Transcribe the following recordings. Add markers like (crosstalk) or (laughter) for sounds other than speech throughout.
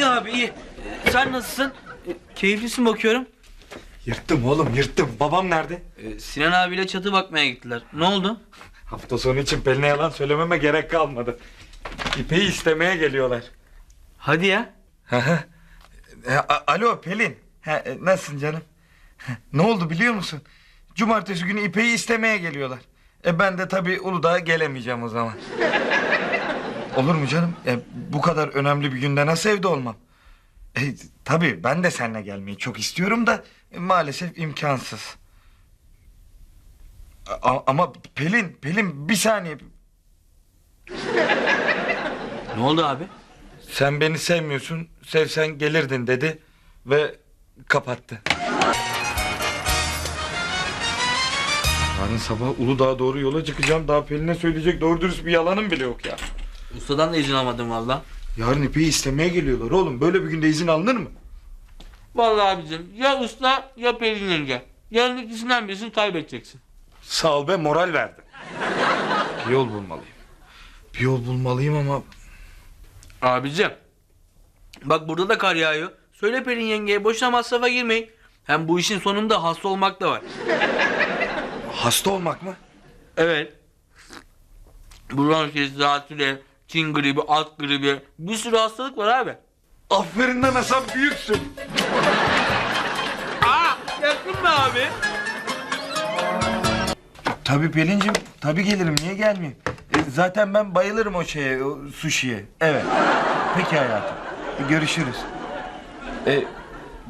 İyi abi iyi. Sen nasılsın? Keyiflisin bakıyorum. Yırttım oğlum yırttım. Babam nerede? Ee, Sinan abiyle çatı bakmaya gittiler. Ne oldu? Hafta sonu için Pelin'e yalan söylememe gerek kalmadı. İpeyi istemeye geliyorlar. Hadi ya. E, Alo Pelin. Ha, e, nasılsın canım? ne oldu biliyor musun? Cumartesi günü İpek'i istemeye geliyorlar. E ben de tabii Uludağ'a gelemeyeceğim o zaman. (laughs) Olur mu canım? E, bu kadar önemli bir günde nasıl evde olmam? E, tabii ben de seninle gelmeyi çok istiyorum da e, maalesef imkansız. A- ama Pelin, Pelin bir saniye. Ne oldu abi? Sen beni sevmiyorsun, sevsen gelirdin dedi ve kapattı. Yarın sabah Uludağ'a doğru yola çıkacağım. Daha Pelin'e söyleyecek doğru dürüst bir yalanım bile yok ya. Ustadan da izin almadım valla. Yarın İpek'i istemeye geliyorlar oğlum. Böyle bir günde izin alınır mı? Vallahi abicim ya usta ya Pelin yenge. Yarın ikisinden birisini kaybedeceksin. Sağ ol be moral verdin. bir yol bulmalıyım. Bir yol bulmalıyım ama... Abicim. Bak burada da kar yağıyor. Söyle Pelin yengeye boşuna masrafa girmeyin. Hem bu işin sonunda hasta olmak da var. Hasta olmak mı? Evet. Bronşit, zatüre, Çin gribi, alt gribi bir sürü hastalık var abi. Aferin lan Hasan büyüksün. Aa yakın be abi. Tabii Pelin'cim tabii gelirim niye gelmeyeyim? E, zaten ben bayılırım o şeye o sushi'ye. Evet. Peki hayatım. E, görüşürüz. E,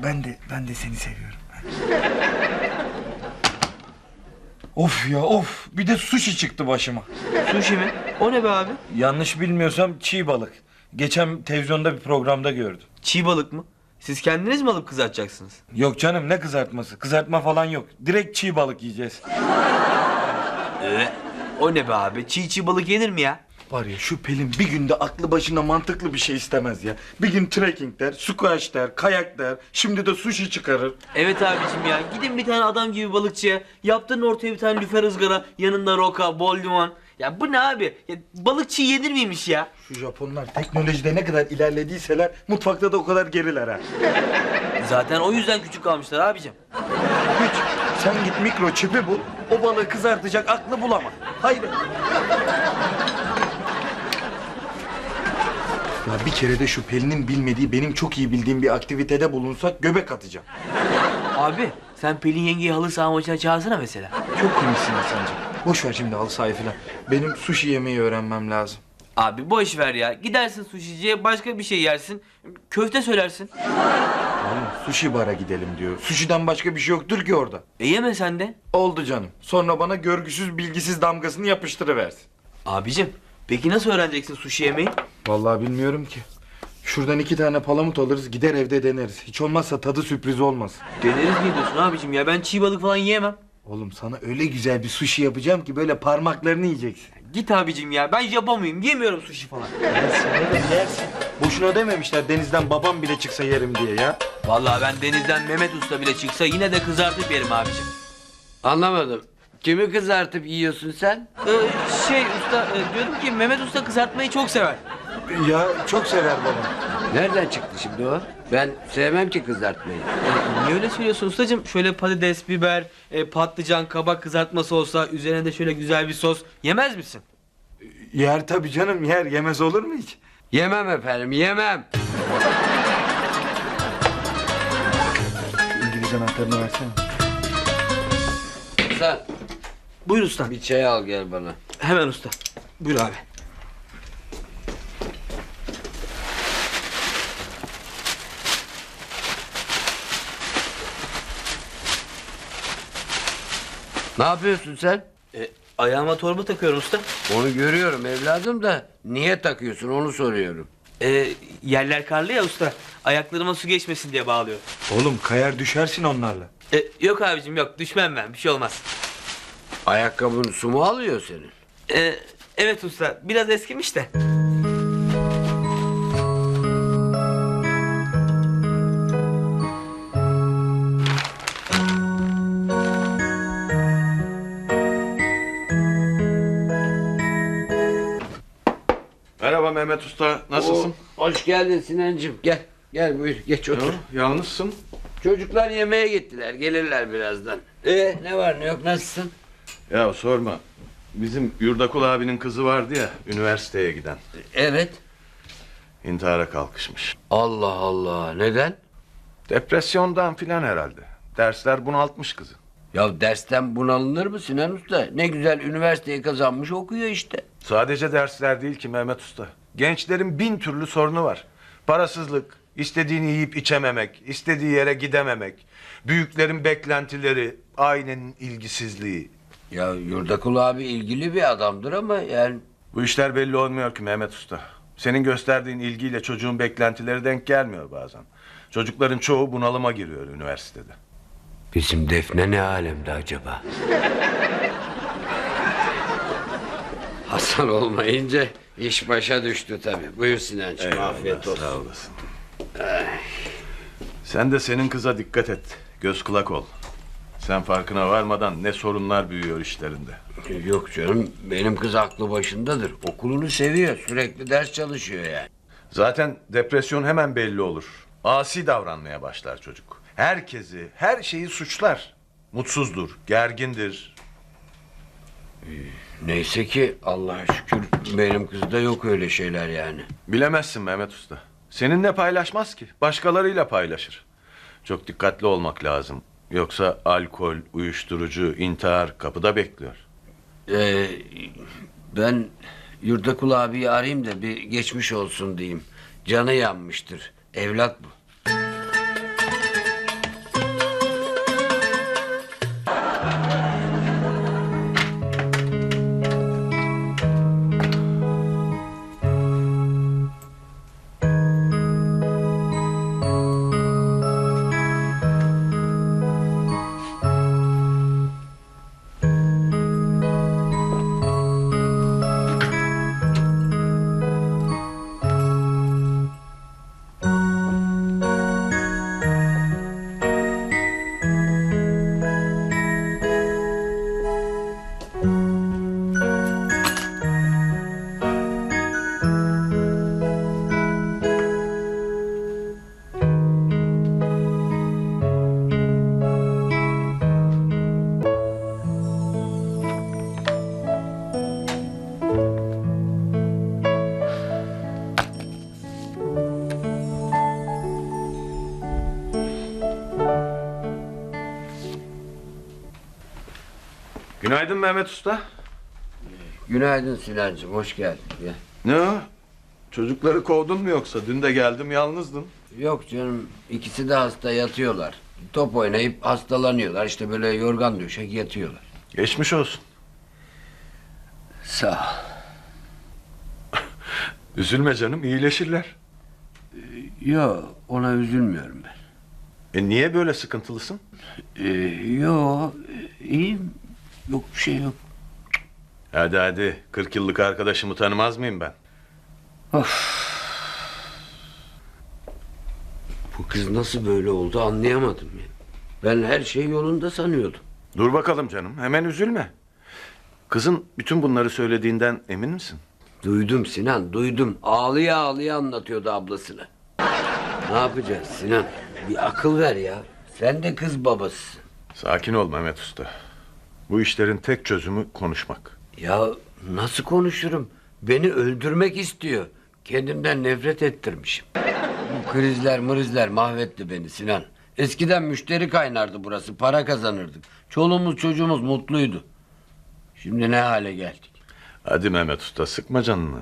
ben de ben de seni seviyorum. Of ya of bir de sushi çıktı başıma. Sushi mi? O ne be abi? Yanlış bilmiyorsam çiğ balık. Geçen televizyonda bir programda gördüm. Çiğ balık mı? Siz kendiniz mi alıp kızartacaksınız? Yok canım ne kızartması? Kızartma falan yok. Direkt çiğ balık yiyeceğiz. Ee, o ne be abi? Çiğ çiğ balık yenir mi ya? Var ya şu Pelin bir günde aklı başına mantıklı bir şey istemez ya. Bir gün trekking der, squash der, kayak der. Şimdi de sushi çıkarır. Evet abicim ya. Gidin bir tane adam gibi balıkçıya. Yaptırın ortaya bir tane lüfer ızgara. Yanında roka, bol limon. Ya bu ne abi? Ya, balıkçı yenir miymiş ya? Şu Japonlar teknolojide ne kadar ilerlediyseler mutfakta da o kadar geriler ha. Zaten o yüzden küçük kalmışlar abicim. Hiç. Sen git mikroçipi bul. O balığı kızartacak aklı bulama. Haydi. Ya bir kere de şu Pelin'in bilmediği benim çok iyi bildiğim bir aktivitede bulunsak göbek atacağım. Abi sen Pelin yengeyi halı saha maçına çağırsana mesela. Çok komiksin Hasan'cığım. Boş ver şimdi halı sahayı falan. Benim sushi yemeyi öğrenmem lazım. Abi boş ver ya. Gidersin suşiciye başka bir şey yersin. Köfte söylersin. Oğlum sushi bara gidelim diyor. Sushi'den başka bir şey yoktur ki orada. E yeme sen de. Oldu canım. Sonra bana görgüsüz bilgisiz damgasını yapıştırıversin. Abicim peki nasıl öğreneceksin sushi yemeyi? Vallahi bilmiyorum ki. Şuradan iki tane palamut alırız gider evde deneriz. Hiç olmazsa tadı sürpriz olmaz. Deneriz mi diyorsun abicim ya ben çiğ balık falan yiyemem. Oğlum sana öyle güzel bir sushi yapacağım ki böyle parmaklarını yiyeceksin. Git abicim ya ben Japon muyum yemiyorum sushi falan. Yersin oğlum yersin. Boşuna dememişler denizden babam bile çıksa yerim diye ya. Vallahi ben denizden Mehmet Usta bile çıksa yine de kızartıp yerim abicim. Anlamadım. Kimi kızartıp yiyorsun sen? Ee, şey usta e, diyordum ki Mehmet Usta kızartmayı çok sever. Ya çok sever babam. Nereden çıktı şimdi o? Ben sevmem ki kızartmayı. Niye öyle söylüyorsun ustacığım? Şöyle patates, biber, e, patlıcan, kabak kızartması olsa üzerine de şöyle güzel bir sos yemez misin? Yer tabii canım yer yemez olur mu hiç? Yemem efendim, yemem. İngiliz anahtarını versene. Sen Buyur usta. bir çay al gel bana. Hemen usta. Buyur abi. Ne yapıyorsun sen? E, ayağıma torba takıyorum usta. Onu görüyorum evladım da niye takıyorsun onu soruyorum. E, yerler karlı ya usta. Ayaklarıma su geçmesin diye bağlıyorum. Oğlum kayar düşersin onlarla. E, yok abicim yok düşmem ben bir şey olmaz. Ayakkabın su mu alıyor senin? E, evet usta biraz eskimiş de. Merhaba Mehmet Usta, nasılsın? Oo, hoş geldin Sinancığım gel. Gel buyur geç otur. Yalnızsın. Çocuklar yemeğe gittiler. Gelirler birazdan. E ne var ne yok nasılsın? Ya sorma. Bizim Yurdakul abinin kızı vardı ya üniversiteye giden. Evet. İntihara kalkışmış. Allah Allah. Neden? Depresyondan filan herhalde. Dersler bunaltmış kızı. Ya dersten bunalınır mı Sinan Usta? Ne güzel üniversiteyi kazanmış okuyor işte. Sadece dersler değil ki Mehmet Usta. Gençlerin bin türlü sorunu var. Parasızlık, istediğini yiyip içememek, istediği yere gidememek, büyüklerin beklentileri, ailenin ilgisizliği. Ya Yurdakul abi ilgili bir adamdır ama yani... Bu işler belli olmuyor ki Mehmet Usta. Senin gösterdiğin ilgiyle çocuğun beklentileri denk gelmiyor bazen. Çocukların çoğu bunalıma giriyor üniversitede. Bizim Defne ne alemde acaba? (laughs) Hasan olmayınca iş başa düştü tabii. Buyur Sinancığım afiyet olsun. Sağ olasın. Sen de senin kıza dikkat et. Göz kulak ol. Sen farkına varmadan ne sorunlar büyüyor işlerinde. Yok canım benim kız aklı başındadır. Okulunu seviyor sürekli ders çalışıyor yani. Zaten depresyon hemen belli olur. Asi davranmaya başlar çocuk. Herkesi, her şeyi suçlar. Mutsuzdur, gergindir. Neyse ki Allah'a şükür benim kızda yok öyle şeyler yani. Bilemezsin Mehmet Usta. Seninle paylaşmaz ki. Başkalarıyla paylaşır. Çok dikkatli olmak lazım. Yoksa alkol, uyuşturucu, intihar kapıda bekliyor. Ee, ben Yurdakul abiyi arayayım da bir geçmiş olsun diyeyim. Canı yanmıştır. Evlat bu. Günaydın Mehmet Usta. Günaydın Sinancığım hoş geldin. Gel. Ne o? Çocukları kovdun mu yoksa? Dün de geldim yalnızdın. Yok canım ikisi de hasta yatıyorlar. Top oynayıp hastalanıyorlar. İşte böyle yorgan döşek yatıyorlar. Geçmiş olsun. Sağ ol. (laughs) Üzülme canım iyileşirler. Yo ona üzülmüyorum ben. E niye böyle sıkıntılısın? Ee, yo iyiyim. Yok bir şey yok. Hadi hadi 40 yıllık arkadaşımı tanımaz mıyım ben? Bu kız nasıl böyle oldu anlayamadım ya. Ben her şey yolunda sanıyordum. Dur bakalım canım hemen üzülme. Kızın bütün bunları söylediğinden emin misin? Duydum Sinan duydum. Ağlıya ağlıya anlatıyordu ablasına. Ne yapacağız Sinan? Bir akıl ver ya. Sen de kız babasısın. Sakin ol Mehmet Usta. Bu işlerin tek çözümü konuşmak. Ya nasıl konuşurum? Beni öldürmek istiyor. Kendimden nefret ettirmişim. Bu krizler mrizler mahvetti beni Sinan. Eskiden müşteri kaynardı burası. Para kazanırdık. Çoluğumuz çocuğumuz mutluydu. Şimdi ne hale geldik? Hadi Mehmet Usta sıkma canını.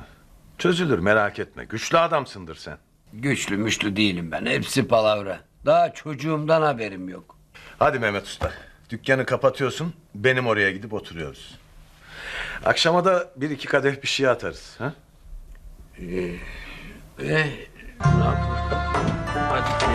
Çözülür merak etme. Güçlü adamsındır sen. Güçlü müşlü değilim ben. Hepsi palavra. Daha çocuğumdan haberim yok. Hadi Mehmet Usta. Dükkanı kapatıyorsun. Benim oraya gidip oturuyoruz. Akşama da bir iki kadeh bir şey atarız. Ha? Eh, ne yapalım? Hadi.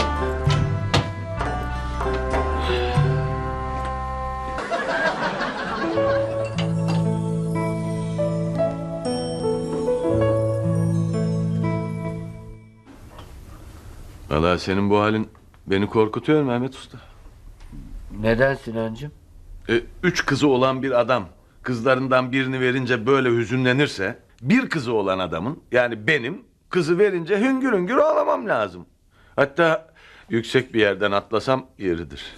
Valla senin bu halin beni korkutuyor Mehmet Usta. Neden Sinancığım? E, üç kızı olan bir adam kızlarından birini verince böyle hüzünlenirse bir kızı olan adamın yani benim kızı verince hüngür hüngür ağlamam lazım. Hatta yüksek bir yerden atlasam yeridir.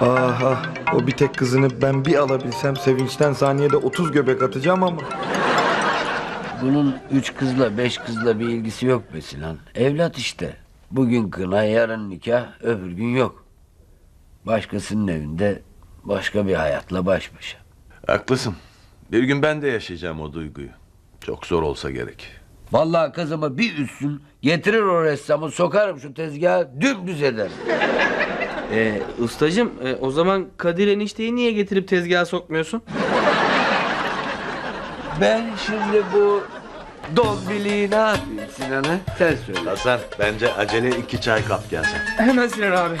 Aha o bir tek kızını ben bir alabilsem sevinçten saniyede 30 göbek atacağım ama. Bunun üç kızla beş kızla bir ilgisi yok be Sinan. Evlat işte. Bugün kına yarın nikah öbür gün yok. Başkasının evinde başka bir hayatla baş başa. Haklısın. Bir gün ben de yaşayacağım o duyguyu. Çok zor olsa gerek. Vallahi kızımı bir üssün getirir o ressamı sokarım şu tezgaha dümdüz ederim. (laughs) Ee, ustacım e, o zaman Kadir enişteyi niye getirip tezgaha sokmuyorsun? Ben şimdi bu dombiliği ne yapayım Sinan'a? Sen söyle. Hasan bence acele iki çay kap gelsen. Hemen Sinan abi.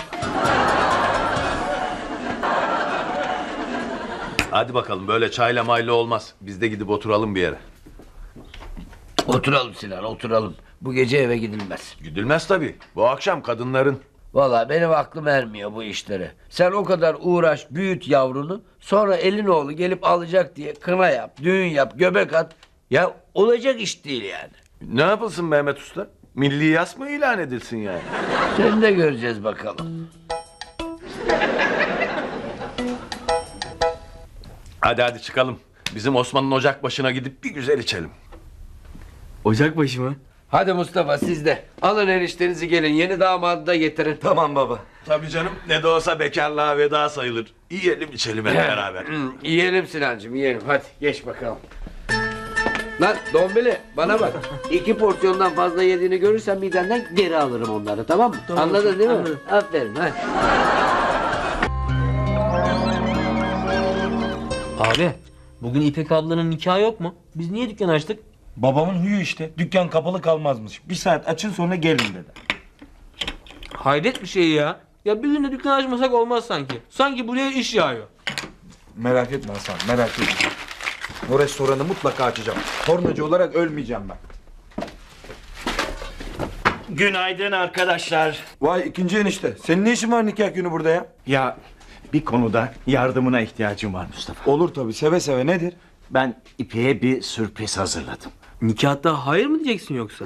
Hadi bakalım böyle çayla mayla olmaz. Biz de gidip oturalım bir yere. Oturalım Sinan oturalım. Bu gece eve gidilmez. Gidilmez tabii. Bu akşam kadınların. Vallahi benim aklım ermiyor bu işlere. Sen o kadar uğraş büyüt yavrunu sonra elin oğlu gelip alacak diye kına yap, düğün yap, göbek at. Ya olacak iş değil yani. Ne yapılsın Mehmet Usta? Milli yas mı ilan edilsin yani? Seni de göreceğiz bakalım. Hadi hadi çıkalım. Bizim Osman'ın ocak başına gidip bir güzel içelim. Ocakbaşı mı? Hadi Mustafa siz de. Alın eniştenizi gelin yeni damadı da getirin. Tamam baba. Tabii canım ne de olsa bekarlığa veda sayılır. Yiyelim içelim hep beraber. Hı, yiyelim Sinancığım yiyelim hadi geç bakalım. Lan Dombili bana bak. İki porsiyondan fazla yediğini görürsem midenden geri alırım onları tamam mı? Tamam, Anladın değil mi? Aferin hadi. Abi bugün İpek ablanın nikahı yok mu? Biz niye dükkan açtık? Babamın huyu işte. Dükkan kapalı kalmazmış. Bir saat açın sonra gelin dedi. Hayret bir şey ya. Ya bir gün de dükkan açmasak olmaz sanki. Sanki buraya iş yağıyor. Merak etme Hasan merak etme. O restoranı mutlaka açacağım. Tornacı olarak ölmeyeceğim ben. Günaydın arkadaşlar. Vay ikinci enişte. Senin ne işin var nikah günü burada ya? Ya bir konuda yardımına ihtiyacım var Mustafa. Olur tabii seve seve nedir? Ben İpek'e bir sürpriz hazırladım. Nikahta hayır mı diyeceksin yoksa?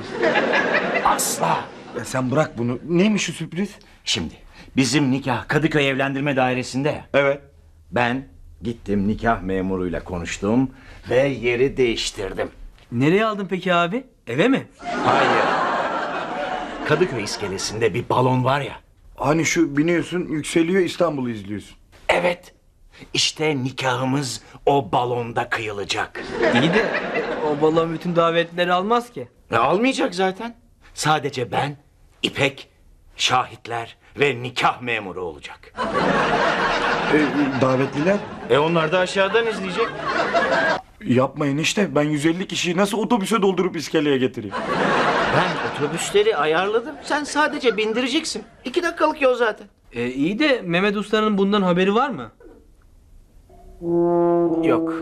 Asla. Ya sen bırak bunu. Neymiş şu sürpriz? Şimdi bizim nikah Kadıköy Evlendirme Dairesi'nde ya. Evet. Ben gittim nikah memuruyla konuştum ve yeri değiştirdim. Nereye aldın peki abi? Eve mi? Hayır. Kadıköy iskelesinde bir balon var ya. Hani şu biniyorsun yükseliyor İstanbul'u izliyorsun. Evet. İşte nikahımız o balonda kıyılacak. İyi de e, o balon bütün davetleri almaz ki. Ne almayacak zaten. Sadece ben, İpek, şahitler ve nikah memuru olacak. E, davetliler? E onlar da aşağıdan izleyecek. Yapmayın işte. Ben 150 kişiyi nasıl otobüse doldurup iskeleye getireyim? Ben otobüsleri ayarladım. Sen sadece bindireceksin. İki dakikalık yol zaten. E, iyi de Mehmet Usta'nın bundan haberi var mı? Yok.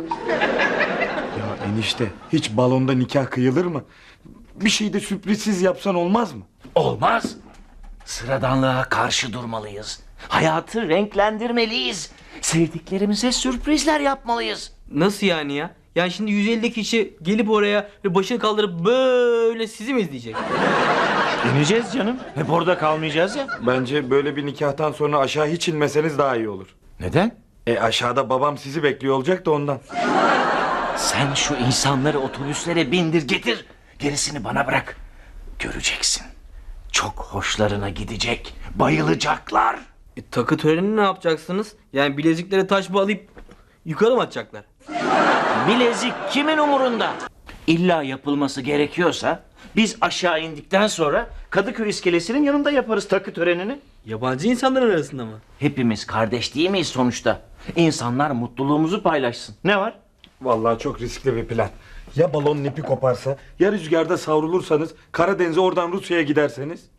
Ya enişte hiç balonda nikah kıyılır mı? Bir şey de sürprizsiz yapsan olmaz mı? Olmaz. Sıradanlığa karşı durmalıyız. Hayatı renklendirmeliyiz. Sevdiklerimize sürprizler yapmalıyız. Nasıl yani ya? Yani şimdi 150 kişi gelip oraya ve başını kaldırıp böyle sizi mi izleyecek? İneceğiz canım. Hep orada kalmayacağız ya. Bence böyle bir nikahtan sonra aşağı hiç inmeseniz daha iyi olur. Neden? E aşağıda babam sizi bekliyor olacak da ondan. Sen şu insanları otobüslere bindir getir. Gerisini bana bırak. Göreceksin. Çok hoşlarına gidecek. Bayılacaklar. E, takı törenini ne yapacaksınız? Yani bileziklere taş bağlayıp yukarı mı atacaklar? Bilezik kimin umurunda? İlla yapılması gerekiyorsa biz aşağı indikten sonra Kadıköy iskelesinin yanında yaparız takı törenini. Yabancı insanların arasında mı? Hepimiz kardeş değil miyiz sonuçta? İnsanlar mutluluğumuzu paylaşsın. Ne var? Vallahi çok riskli bir plan. Ya balonun ipi koparsa, ya rüzgarda savrulursanız, Karadeniz'e oradan Rusya'ya giderseniz.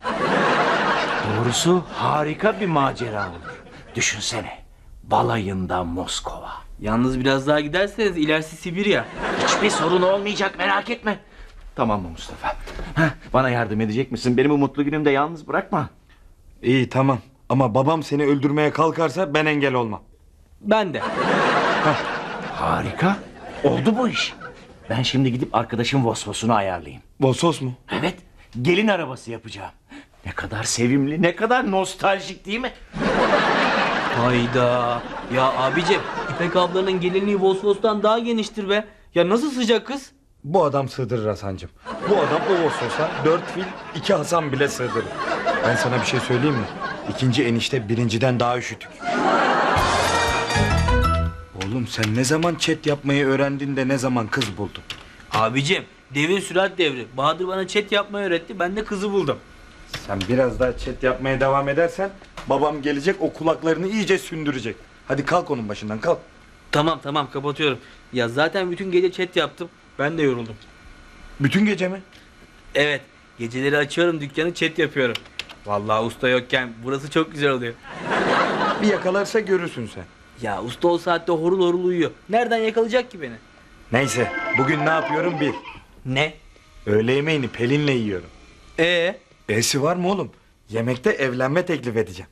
Doğrusu harika bir macera olur. Düşünsene. Balayında Moskova. Yalnız biraz daha giderseniz ilerisi Sibirya. Hiçbir sorun olmayacak merak etme. Tamam mı Mustafa? Heh, bana yardım edecek misin? Beni bu mutlu günümde yalnız bırakma. İyi tamam. Ama babam seni öldürmeye kalkarsa ben engel olmam. Ben de. Harika. Oldu bu iş. Ben şimdi gidip arkadaşım Vosvos'unu ayarlayayım. Vosos mu? Evet. Gelin arabası yapacağım. Ne kadar sevimli, ne kadar nostaljik değil mi? Hayda. Ya abicim İpek ablanın gelinliği Vosvos'tan daha geniştir be. Ya nasıl sıcak kız? Bu adam sığdırır Hasan'cığım. Bu adam o Vosos'a dört fil iki Hasan bile sığdırır. Ben sana bir şey söyleyeyim mi? İkinci enişte birinciden daha üşütük. Oğlum sen ne zaman chat yapmayı öğrendin de ne zaman kız buldun? Abicim devin sürat devri. Bahadır bana chat yapmayı öğretti. Ben de kızı buldum. Sen biraz daha chat yapmaya devam edersen babam gelecek o kulaklarını iyice sündürecek. Hadi kalk onun başından kalk. Tamam tamam kapatıyorum. Ya zaten bütün gece chat yaptım. Ben de yoruldum. Bütün gece mi? Evet. Geceleri açıyorum dükkanı chat yapıyorum. Vallahi usta yokken burası çok güzel oluyor. (laughs) Bir yakalarsa görürsün sen. Ya usta o saatte horul horul uyuyor. Nereden yakalayacak ki beni? Neyse bugün ne yapıyorum bir. Ne? Öğle yemeğini Pelin'le yiyorum. Ee? E'si var mı oğlum? Yemekte evlenme teklif edeceğim.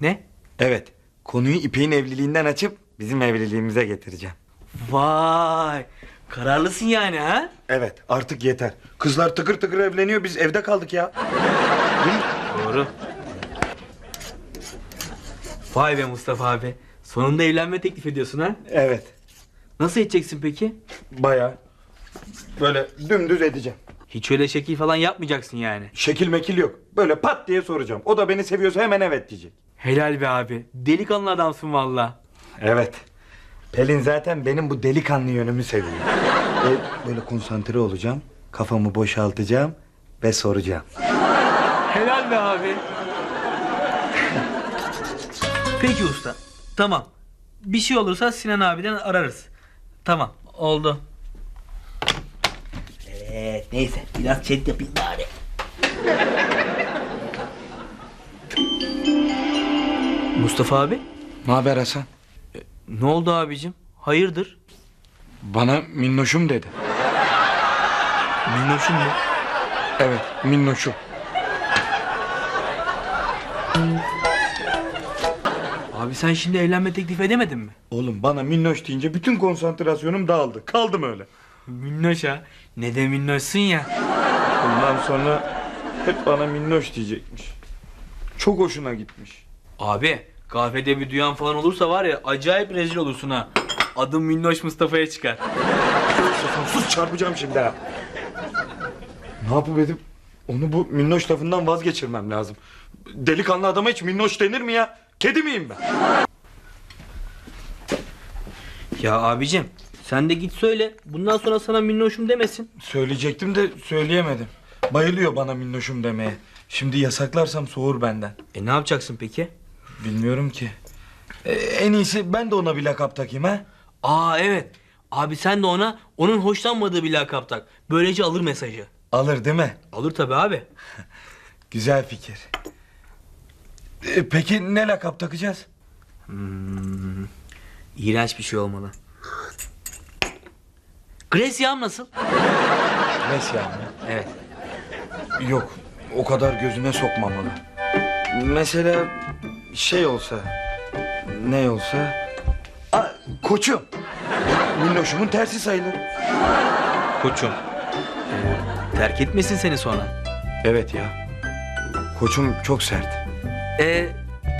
Ne? Evet. Konuyu İpek'in evliliğinden açıp bizim evliliğimize getireceğim. Vay. Kararlısın yani ha? Evet artık yeter. Kızlar tıkır tıkır evleniyor biz evde kaldık ya. Doğru. Vay be Mustafa abi. Sonunda evlenme teklif ediyorsun ha? Evet. Nasıl edeceksin peki? Baya böyle dümdüz edeceğim. Hiç öyle şekil falan yapmayacaksın yani. Şekil mekil yok. Böyle pat diye soracağım. O da beni seviyorsa hemen evet diyecek. Helal be abi. Delikanlı adamsın valla. Evet. Pelin zaten benim bu delikanlı yönümü seviyor. E, böyle konsantre olacağım. Kafamı boşaltacağım ve soracağım. Helal be abi. Peki usta. Tamam. Bir şey olursa Sinan abiden ararız. Tamam. Oldu. Evet neyse biraz chat yapayım bari. Mustafa abi Ne haber Hasan? ne oldu abicim? Hayırdır? Bana minnoşum dedi. Minnoşun mu? Evet minnoşum. Abi sen şimdi evlenme teklif edemedin mi? Oğlum bana minnoş deyince bütün konsantrasyonum dağıldı. Kaldım öyle. Minnoş ha. Ne de minnoşsun ya. Bundan sonra hep bana minnoş diyecekmiş. Çok hoşuna gitmiş. Abi kahvede bir duyan falan olursa var ya acayip rezil olursun ha. Adım Minnoş Mustafa'ya çıkar. Sakın sus çarpacağım şimdi ha. Ne yapıp edip onu bu minnoş lafından vazgeçirmem lazım. Delikanlı adama hiç minnoş denir mi ya? Kedi miyim ben? Ya abicim sen de git söyle. Bundan sonra sana minnoşum demesin. Söyleyecektim de söyleyemedim. Bayılıyor bana minnoşum demeye. Şimdi yasaklarsam soğur benden. E ne yapacaksın peki? Bilmiyorum ki. E, en iyisi ben de ona bir lakap takayım ha. Aa evet. Abi sen de ona onun hoşlanmadığı bir lakap tak. Böylece alır mesajı. Alır değil mi? Alır tabi abi. (laughs) Güzel fikir. E, peki ne lakap takacağız? İğrenç bir şey olmalı. Gresyam nasıl? Mesya mı? Evet. Yok, o kadar gözüne sokmamalı. Mesela şey olsa, ne olsa? Aa, koçum. Minnoşumun tersi sayılır. Koçum. Ee, terk etmesin seni sonra. Evet ya. Koçum çok sert. Ee,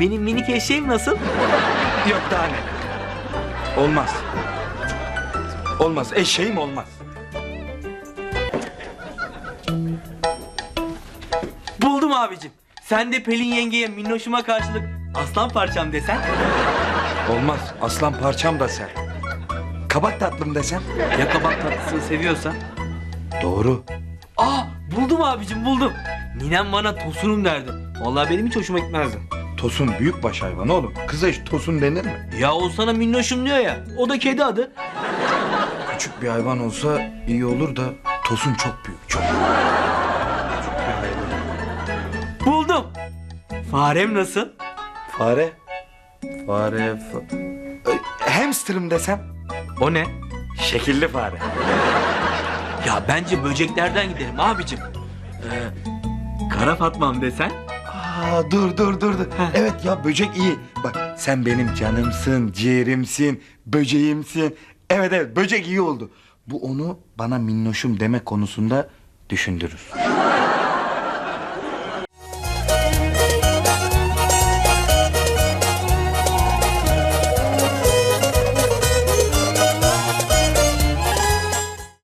benim minik eşeğim nasıl? Yok daha ne? Olmaz. Olmaz, eşeğim olmaz. Buldum abicim. Sen de Pelin yengeye minnoşuma karşılık aslan parçam desen. Olmaz, aslan parçam da sert. Kabak tatlım desem? Ya kabak tatlısını seviyorsa? Doğru. Aa buldum abicim buldum. Ninem bana tosunum derdi. Vallahi benim hiç hoşuma gitmezdi. Tosun büyük baş hayvanı oğlum. Kıza hiç tosun denir mi? Ya o sana minnoşum diyor ya. O da kedi adı. Küçük bir hayvan olsa iyi olur da tosun çok büyük, çok. Farem nasıl? Fare? Fare... Fa... Ö, Hamsterım desem? O ne? Şekilli fare. Ya bence böceklerden gidelim abicim. Ee, kara Fatmam desen? Aa, dur dur dur. dur. Evet ya böcek iyi. Bak sen benim canımsın, ciğerimsin, böceğimsin. Evet evet böcek iyi oldu. Bu onu bana minnoşum demek konusunda düşündürür.